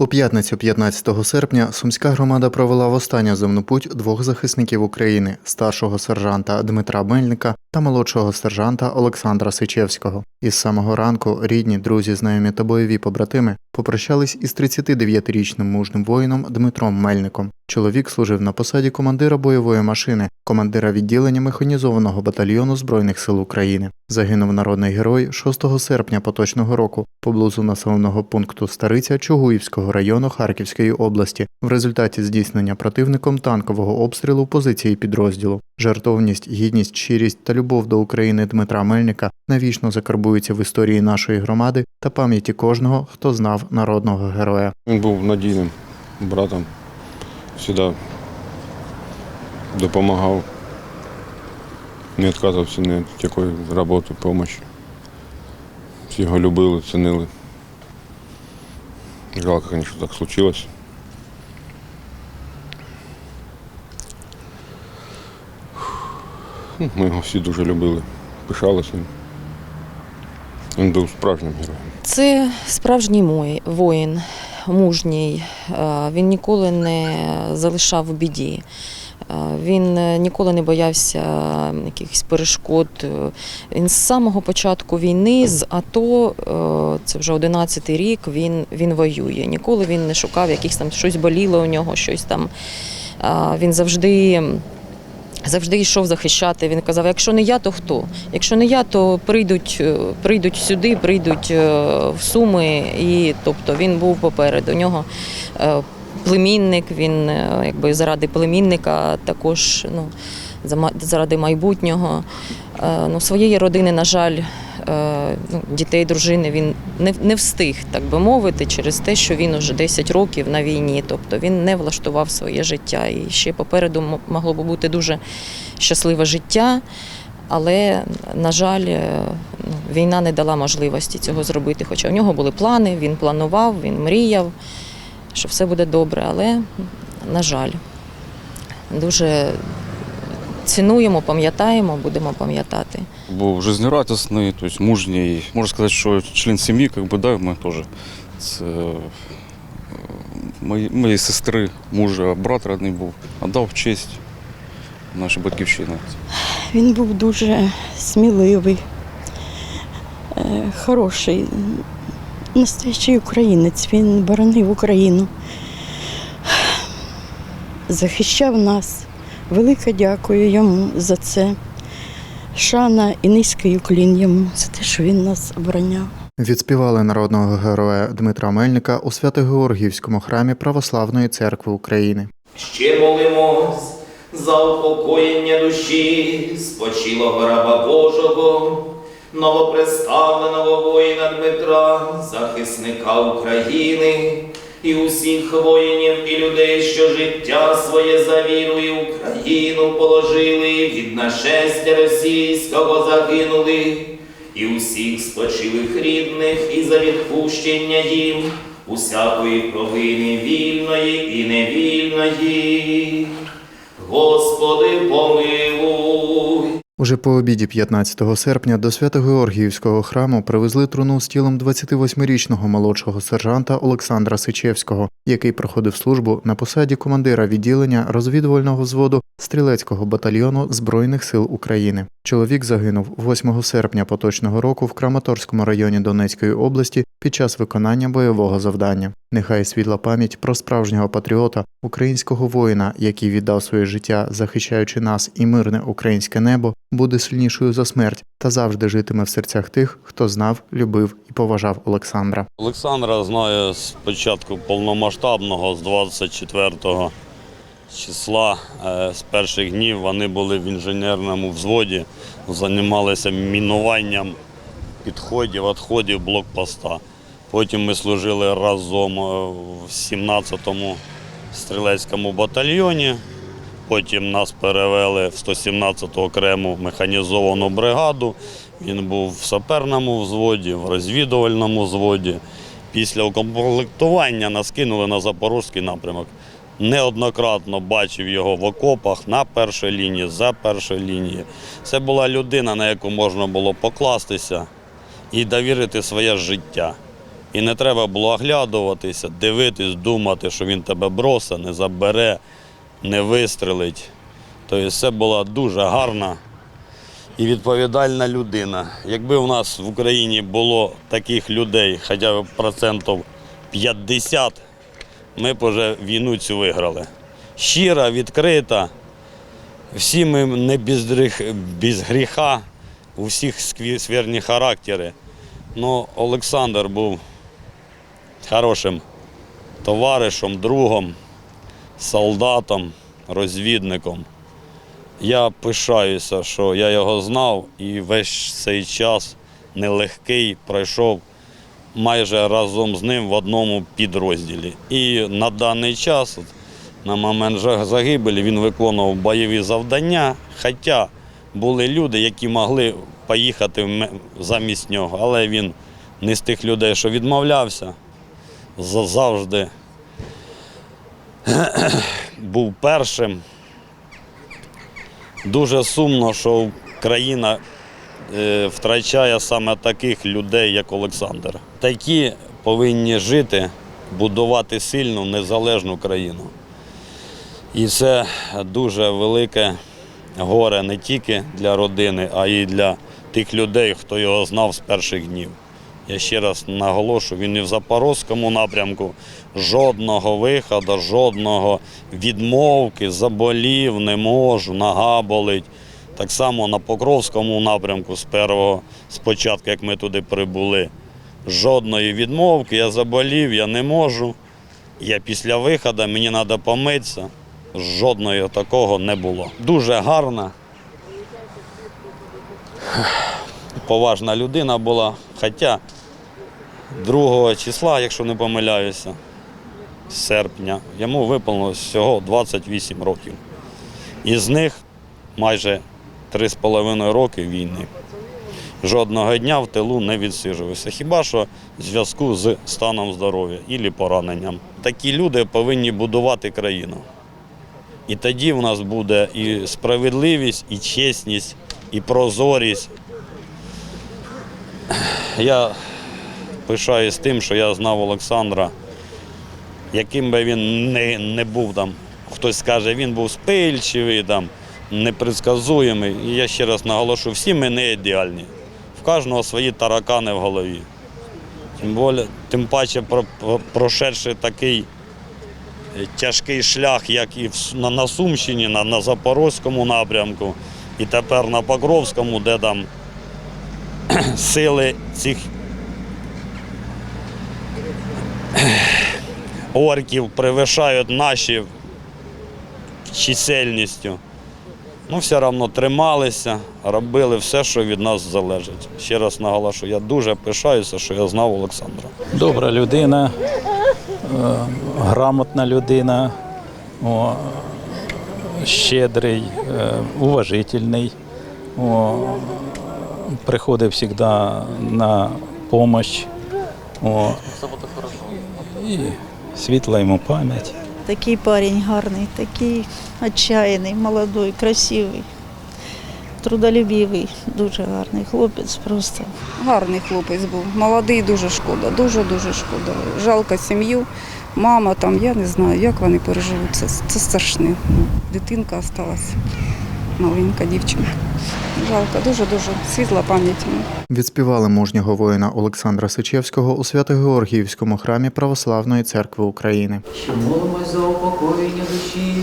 У п'ятницю 15 серпня Сумська громада провела в останню земну путь двох захисників України старшого сержанта Дмитра Мельника та молодшого сержанта Олександра Сичевського. Із самого ранку рідні, друзі, знайомі та бойові побратими попрощались із 39-річним мужним воїном Дмитром Мельником. Чоловік служив на посаді командира бойової машини, командира відділення механізованого батальйону Збройних сил України. Загинув народний герой 6 серпня поточного року поблизу населеного пункту Стариця Чугуївського району Харківської області в результаті здійснення противником танкового обстрілу позиції підрозділу. Жертовність, гідність, щирість та любов до України Дмитра Мельника навічно закарбуються в історії нашої громади та пам'яті кожного, хто знав народного героя. Він був надійним братом, завжди допомагав, не відказувався від якої роботи, допомоги. Всі його любили, цінили. Жалко, звісно, так случилось. Ну, Ми його всі дуже любили, пишалися. Він був справжнім героєм. Це справжній мой воїн, мужній. Е, Він ніколи не залишав у біді. Е, Він е, ніколи не боявся якихось перешкод. Він з самого початку війни з АТО, це вже 11-й рік, він, він воює. Ніколи він не шукав якихось там щось боліло у нього, щось там. Він завжди. Завжди йшов захищати. Він казав: якщо не я, то хто? Якщо не я, то прийдуть, е, прийдуть сюди, прийдуть е, в Суми. І тобто він був попереду. У нього е, племінник, він якби заради племінника також ну, заради майбутнього. Ну, своєї родини, на жаль, ну, дітей, дружини він не, встиг, так би мовити, через те, що він уже 10 років на війні. Тобто він не влаштував своє життя. І ще попереду могло б бути дуже щасливе життя. Але, на жаль, е, ну, війна не дала можливості цього зробити. Хоча в нього були плани, він планував, він мріяв, що все буде добре. Але, на жаль, дуже цінуємо, пам'ятаємо, будемо пам'ятати. Був жизнерадісний, тобто мужній. Можна сказати, що член сім'ї, як би, да, ми теж. Це е, мої, моєї сестри, мужа, брат родний був. Отдав честь нашій батьківщині. Він був дуже сміливий, е, хороший, настоящий українець. Він боронив Україну, захищав нас. Велике дякую йому за це. Шана і низький уклін йому за те, що він нас обороняв. Відспівали народного героя Дмитра Мельника у Свято-Георгіївському храмі Православної церкви України. Ще молимось за упокоєння душі спочилого раба Божого, новоприставленого воїна Дмитра, захисника України і усіх воїнів і людей, що життя своє за віру і Україну положили, від нашестя російського загинули, і усіх спочилих рідних, і за відпущення їм усякої провини вільної і невільної. Господи, помилуй. Уже по обіді 15 серпня до Свято-Георгіївського храму привезли труну з тілом 28-річного молодшого сержанта Олександра Сичевського, який проходив службу на посаді командира відділення розвідувального взводу стрілецького батальйону Збройних сил України. Чоловік загинув 8 серпня поточного року в Краматорському районі Донецької області під час виконання бойового завдання. Нехай світла пам'ять про справжнього патріота, українського воїна, який віддав своє життя, захищаючи нас і мирне українське небо, буде сильнішою за смерть та завжди житиме в серцях тих, хто знав, любив і поважав Олександра. Олександра знаю з початку повномасштабного, з 24 числа, е, з перших днів вони були в інженерному взводі, займалися мінуванням підходів, відходів блокпоста. Потім ми служили разом е, в 17-му стрілецькому батальйоні. Потім нас перевели в 117-ту окрему механізовану бригаду. Він був в саперному взводі, в розвідувальному взводі. Після укомплектування нас кинули на Запорізький напрямок. Неоднократно бачив його в окопах на першій лінії, за першою лінією. Це була людина, на яку можна було покластися і довірити своє життя. І не треба було оглядуватися, дивитись, думати, що він тебе бросить, не забере, не вистрелить. Тобто це була дуже гарна і відповідальна людина. Якби у нас в Україні було таких людей, хоча б процентів 50, ми вже війну цю виграли. Щира, відкрита. Всі ми не без, гріх- без гріха, у всіх скверні характери. Ну, Олександр був хорошим товаришем, другом, солдатом, розвідником. Я пишаюся, що я його знав і весь цей час нелегкий пройшов майже разом з ним в одному підрозділі. І на даний час, на момент загибелі, він виконував бойові завдання, хоча були люди, які могли поїхати замість нього, але він не з тих людей, що відмовлявся, завжди був першим. Дуже сумно, що країна е, втрачає саме таких людей, як Олександр. Такі повинні жити, будувати сильну, незалежну країну. І це дуже велике горе не тільки для родини, а й для тих людей, хто його знав з перших днів. Я ще раз наголошую, він і в Запорозькому напрямку жодного виходу, жодного відмовки, заболів, не можу, нога болить. Так само на Покровському напрямку з першого, спочатку, як ми туди прибули. Жодної відмовки, я заболів, я не можу. Я після виходу, мені треба помитися. Жодного такого не було. Дуже гарна, поважна людина була. Хоча 2 числа, якщо не помиляюся, серпня, йому виповнилось всього 28 років. Із них майже 3,5 роки війни. Жодного дня в тилу не відсиджувався. Хіба що в зв'язку з станом здоров'я і пораненням. Такі люди повинні будувати країну. І тоді в нас буде і справедливість, і чесність, і прозорість. Я пишаюсь тим, що я знав Олександра, яким би він не, не був там. Хтось скаже, він був спильчивий, там, непредсказуємий. І я ще раз наголошу, всі ми не ідеальні. В кожного свої таракани в голові. Тим, более, тим паче про, про- прошедши такий е, тяжкий шлях, як і на, Сумщині, на, на Запорозькому напрямку, і тепер на Покровському, де там сили цих орків перевищають наші чисельністю. Ну, все одно трималися, робили все, що від нас залежить. Ще раз наголошую, я дуже пишаюся, що я знав Олександра. добра людина, е, грамотна людина, щедрий, е, уважительний. Приходив завжди на допомогу. І світла йому пам'ять. Такий парень гарний, такий отчаяний, молодий, красивий, трудолюбивий, дуже гарний хлопець просто. Гарний хлопець був, молодий, дуже шкода, дуже-дуже шкода. Жалко сім'ю, мама там, я не знаю, як вони переживуть. Це, це страшне. Дитинка залишилася, маленька дівчинка. Жалко, дуже-дуже світла пам'ять. Відспівали мужнього воїна Олександра Сичевського у Свято-Георгіївському храмі Православної церкви України. що молимось за упокоєння душі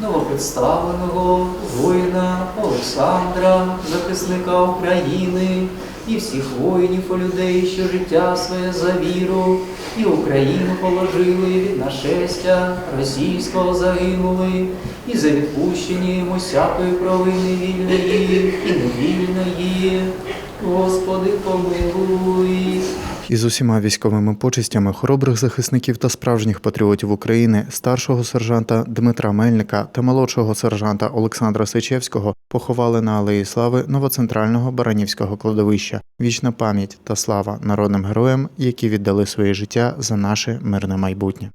новопредставленого воїна Олександра, захисника України і всіх воїнів і людей, що життя своє за віру і Україну положили від нашестя російського загинули, і за відпущення йому провини вільної і невільної. Господи, помилуй. Із усіма військовими почестями хоробрих захисників та справжніх патріотів України, старшого сержанта Дмитра Мельника та молодшого сержанта Олександра Сичевського поховали на Алеї Слави новоцентрального Баранівського кладовища. Вічна пам'ять та слава народним героям, які віддали своє життя за наше мирне майбутнє.